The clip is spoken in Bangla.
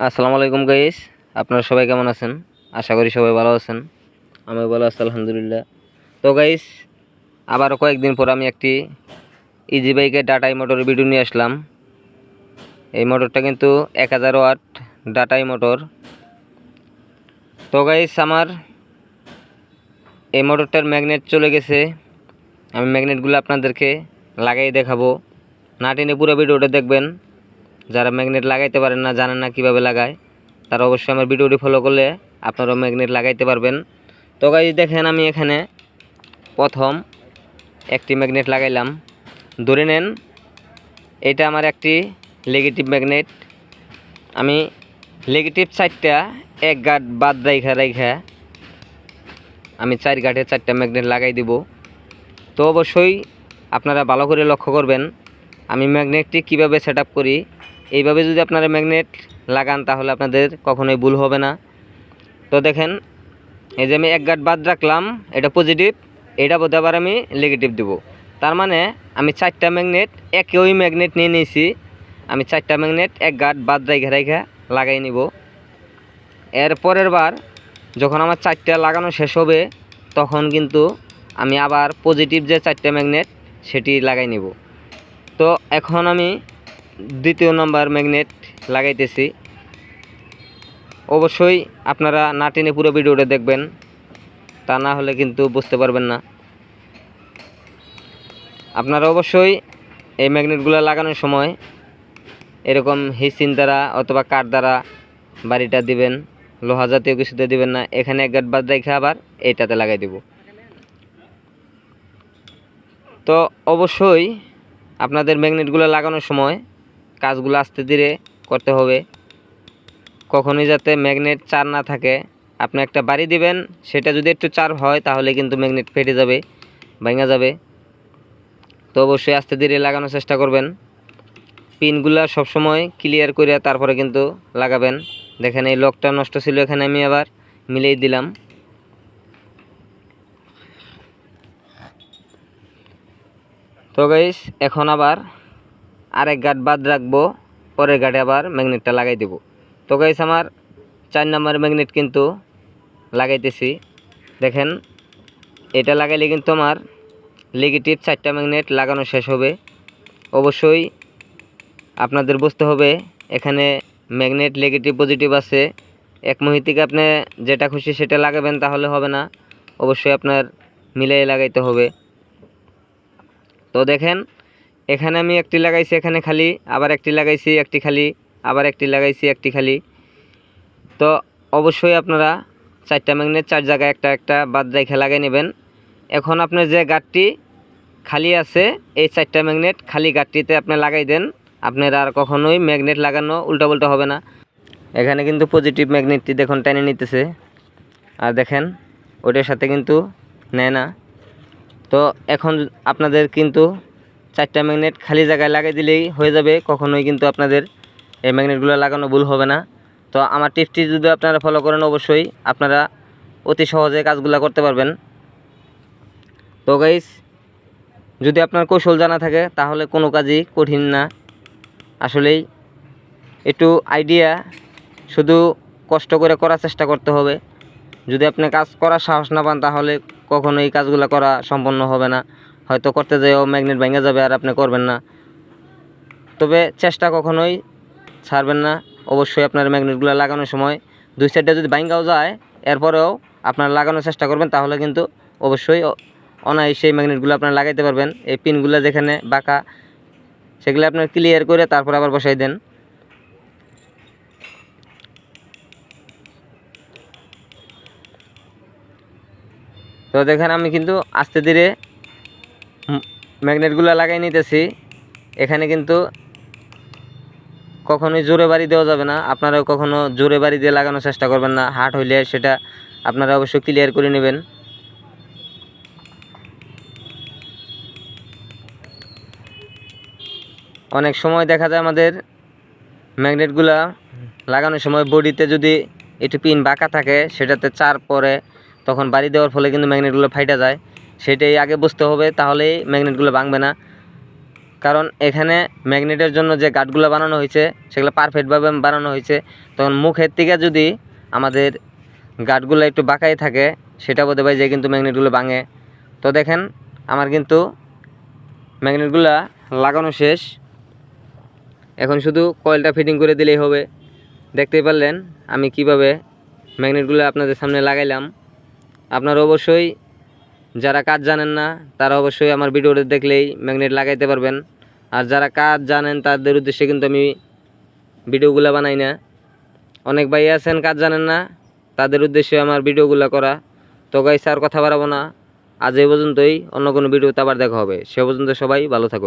আসসালামু আলাইকুম গাইস আপনারা সবাই কেমন আছেন? আশা করি সবাই ভালো আছেন। আমি ভালো আছি, আলহামদুলিল্লাহ। তো গাইস আবারও কয়েকদিন পর আমি একটি ইজি বাইকের ডাটাই মোটর ভিডিও নিয়ে আসলাম। এই মোটরটা কিন্তু এক হাজার ওয়াট ডাটাই মোটর তো গাইস আমার এই মোটরটার ম্যাগনেট চলে গেছে। আমি ম্যাগনেটগুলো আপনাদেরকে লাগাই দেখাবো। না টেনে পুরো ভিডিওটা দেখবেন। যারা ম্যাগনেট লাগাইতে পারেন না, জানেন না কীভাবে লাগায়, তারা অবশ্যই আমার ভিডিওটি ফলো করলে আপনারাও ম্যাগনেট লাগাইতে পারবেন। তো গাইজ দেখেন আমি এখানে প্রথম একটি ম্যাগনেট লাগাইলাম। ধরে নেন, এটা আমার একটি নেগেটিভ ম্যাগনেট আমি নেগেটিভ চারটা এক গাঁট বাদ রাইখা রাইখা আমি চার গাঁটে চারটা ম্যাগনেট লাগাই দিব। তো অবশ্যই আপনারা ভালো করে লক্ষ্য করবেন, আমি ম্যাগনেটটি কীভাবে সেট করি। এইভাবে যদি আপনারা ম্যাগনেট লাগান, তাহলে আপনাদের কখনোই ভুল হবে না। তো দেখেন, এই যে আমি এক গাঁট বাদ রাখলাম, এটা পজিটিভ এটা বোধ আবার আমি নেগেটিভ দেব। তার মানে আমি চারটা ম্যাগনেট একই ম্যাগনেট নিয়ে নিয়েছি। আমি চারটা ম্যাগনেট এক গাঁট বাদ রাইখা রাইখা লাগাই নিব। এর পরের বার যখন আমার চারটা লাগানো শেষ হবে, তখন কিন্তু আমি আবার পজিটিভ যে চারটা ম্যাগনেট, সেটি লাগাই নিব। তো এখন আমি দ্বিতীয় নাম্বার ম্যাগনেট লাগাইতেছি। অবশ্যই আপনারা না টেনে পুরো ভিডিওটা দেখবেন, তা না হলে কিন্তু বুঝতে পারবেন না। আপনারা অবশ্যই এই ম্যাগনেটগুলো লাগানোর সময় এরকম হিসিন দ্বারা অথবা কাঠ দ্বারা বাড়িটা দিবেন, লোহা জাতীয় কিছুতে দিবেন না, এখানে এক গাঁট বাদ রেখে আবার এইটাতে লাগাই দিব। তো অবশ্যই আপনাদের ম্যাগনেটগুলো লাগানোর সময় কাজগুলো আস্তে ধীরে করতে হবে। কখনোই যাতে ম্যাগনেট চার না থাকে। আপনি একটা বাড়ি দিবেন, সেটা যদি একটু চার হয়, তাহলে কিন্তু ম্যাগনেট ফেটে যাবে, ভাঙা যাবে। তো অবশ্যই আস্তে ধীরে লাগানোর চেষ্টা করবেন। পিনগুলো সবসময় ক্লিয়ার করে তারপরে কিন্তু লাগাবেন। দেখেন এই লকটা নষ্ট ছিল এখানে আমি আবার মিলিয়ে দিলাম। তো গাইস এখন আবার আরেক গাঁট বাদ রাখব, পরের গাঁটে আবার ম্যাগনেটটা লাগাই দেব। তো গাইস, আমার চার নম্বর ম্যাগনেট কিন্তু লাগাইতেছি। দেখেন, এটা লাগাইলে কিন্তু আমার নেগেটিভ চারটা ম্যাগনেট লাগানো শেষ হবে। অবশ্যই আপনাদের বুঝতে হবে, এখানে ম্যাগনেট নেগেটিভ পজিটিভ আছে। এক মুহূর্তে আপনি যেটা খুশি সেটা লাগাবেন, তাহলে হবে না। অবশ্যই আপনার মিলাই লাগাইতে হবে। তো দেখেন এখানে আমি একটি লাগাইছি এখানে খালি, আবার একটি লাগাইছি একটি খালি, আবার একটি লাগাইছি একটি খালি। তো অবশ্যই আপনারা চারটা ম্যাগনেট চার জায়গায় একটা একটা বাদ রেখে লাগিয়ে নেবেন। এখন আপনার যে গাঁটটি খালি আছে, এই চারটা ম্যাগনেট খালি গাঁটটিতে আপনি লাগাই দেন। আপনার আর কখনোই ম্যাগনেট লাগানো উল্টাপাল্টা হবে না। এখানে কিন্তু পজিটিভ ম্যাগনেটটি দেখুন টেনে নিতেছে। আর দেখেন, ওইটার সাথে কিন্তু নেয় না। তো এখন আপনাদের কিন্তু চারটা ম্যাগনেট খালি জায়গায় লাগিয়ে দিলেই হয়ে যাবে, কখনোই কিন্তু আপনাদের এই ম্যাগনেটগুলো লাগানো ভুল হবে না। তো আমার টিপসটি যদি আপনারা ফলো করেন অবশ্যই আপনারা অতি সহজে কাজগুলো করতে পারবেন। তো গাইস যদি আপনার কৌশল জানা থাকে তাহলে কোনো কাজই কঠিন না। আসলেই একটু আইডিয়া শুধু কষ্ট করে করার চেষ্টা করতে হবে। যদি আপনি কাজ করার সাহস না পান তাহলে কখনো এই কাজগুলো করা সম্পন্ন হবে না। হয়তো করতে যেয়েও ম্যাগনেট ভেঙে যাবে আর আপনি করবেন না। তবে চেষ্টা কখনোই ছাড়বেন না। অবশ্যই আপনার ম্যাগনেটগুলো লাগানোর সময় দুই সাইডে যদি ভাঙ্গাও যায়, এরপরেও আপনারা লাগানোর চেষ্টা করবেন, তাহলে কিন্তু অবশ্যই অ- অনায়াসে ম্যাগনেটগুলো আপনারা লাগাইতে পারবেন। এই পিনগুলো যেখানে বাঁকা, সেগুলো আপনার ক্লিয়ার করে তারপর আবার বসাই দেন। তো দেখেন, আমি কিন্তু আস্তে ধীরে ম্যাগনেটগুলো লাগাই নিতেছি। এখানে কিন্তু কখনোই জোরে বাড়ি দেওয়া যাবে না। আপনারাও কখনো জোরে বাড়ি দিয়ে লাগানোর চেষ্টা করবেন না। হাট হইলে সেটা আপনারা অবশ্যই ক্লিয়ার করে নেবেন। অনেক সময় দেখা যায় আমাদের ম্যাগনেটগুলা লাগানোর সময় বডিতে যদি একটু পিন বাঁকা থাকে, সেটাতে চার পরে তখন বাড়ি দেওয়ার ফলে কিন্তু ম্যাগনেটগুলো ফাইটা যায়। সেটাই আগে বুঝতে হবে, তাহলেই ম্যাগনেটগুলো ভাঙবে না। কারণ এখানে ম্যাগনেটের জন্য যে গার্ডগুলো বানানো হয়েছে, সেগুলো পারফেক্টভাবে বানানো হয়েছে। তখন মুখের থেকে যদি আমাদের গার্ডগুলো একটু বাঁকাই থাকে, সেটা বোধ হয় যে কিন্তু ম্যাগনেটগুলো ভাঙে। তো দেখেন, আমার কিন্তু ম্যাগনেটগুলা লাগানো শেষ। এখন শুধু কয়েলটা ফিটিং করে দিলেই হবে। দেখতেই পারলেন, আমি কীভাবে ম্যাগনেটগুলো আপনাদের সামনে লাগাইলাম। আপনারা অবশ্যই যারা কাজ জানেন না, তারা অবশ্যই আমার ভিডিওটা দেখলেই ম্যাগনেট লাগাইতে পারবেন। আর যারা কাজ জানেন, তাদের উদ্দেশ্যে কিন্তু আমি ভিডিওগুলো বানাই না। অনেক ভাই আছেন, কাজ জানেন না, তাদের উদ্দেশ্যে আমার ভিডিওগুলো করা। তো গাইস আর কথা বাড়াবো না। আজ এই পর্যন্তই, অন্য কোনো ভিডিওতে আবার দেখা হবে। সে পর্যন্ত সবাই ভালো থাকুন।